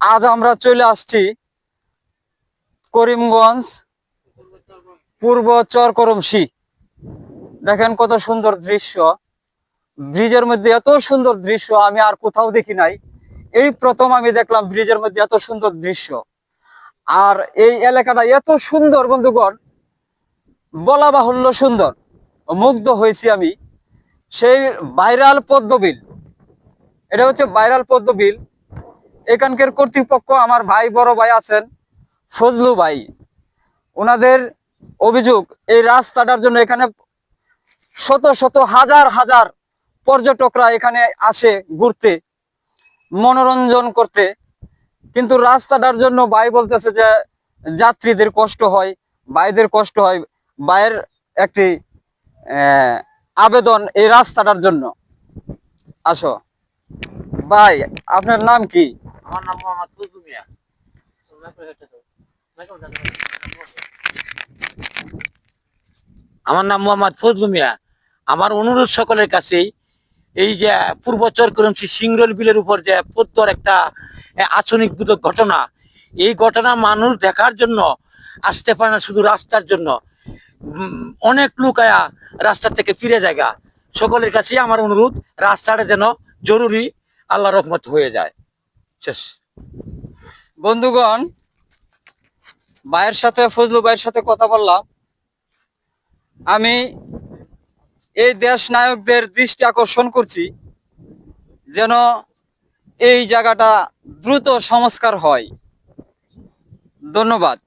আজ আমরা চলে আসছি করিমগঞ্জ পূর্ব চরকরমসি দেখেন কত সুন্দর দৃশ্য। ব্রিজের মধ্যে এত সুন্দর দৃশ্য, আমি আর কোথাও দেখি নাই। এই প্রথম আমি দেখলাম ব্রিজের মধ্যে এত সুন্দর দৃশ্য। আর এই এলাকাটা এত সুন্দর, বন্ধুগণ, বলা বাহুল্য সুন্দর। মুগ্ধ হয়েছি আমি। সেই ভাইরাল পদ্মবিল, এটা হচ্ছে ভাইরাল পদ্মবিল। এখানকার কর্তৃপক্ষ আমার ভাই, বড় ভাই আছেন, ফজলু ভাই। ওনাদের অভিযোগ, এই রাস্তাটার জন্য এখানে শত শত হাজার হাজার পর্যটকরা এখানে আসে ঘুরতে, মনোরঞ্জন করতে। কিন্তু রাস্তাটার জন্য ভাই বলতেছে যে যাত্রীদের কষ্ট হয়, ভাইদের কষ্ট হয়, ভাইয়ের একটি আবেদন এই রাস্তাটার জন্য। আসো। ভাই, আপনার নাম কি? আমার নাম মোহাম্মদ ফজলু আমার নাম মোহাম্মদ ফজলু আমার অনুরোধ সকলের কাছেই এই যে পূর্বচর করমসি সিংরল বিলের উপর যে পদ্মর একটা আচনিক আচরণিকবোধক ঘটনা, এই ঘটনা মানুষ দেখার জন্য আসতে পারে না, শুধু রাস্তার জন্য। অনেক লোক আয়া রাস্তা থেকে ফিরে জায়গা। সকলের কাছেই আমার অনুরোধ, রাস্তাটা যেন জরুরি, আল্লাহ রহমত হয়ে যায়। শেষ। বন্ধুগণ বায়ের সাথে, ফজলু বায়ের সাথে কথা বললাম। আমি এই দেশ নায়কদের দৃষ্টি আকর্ষণ করছি যেন এই জায়গাটা দ্রুত সংস্কার হয়। ধন্যবাদ।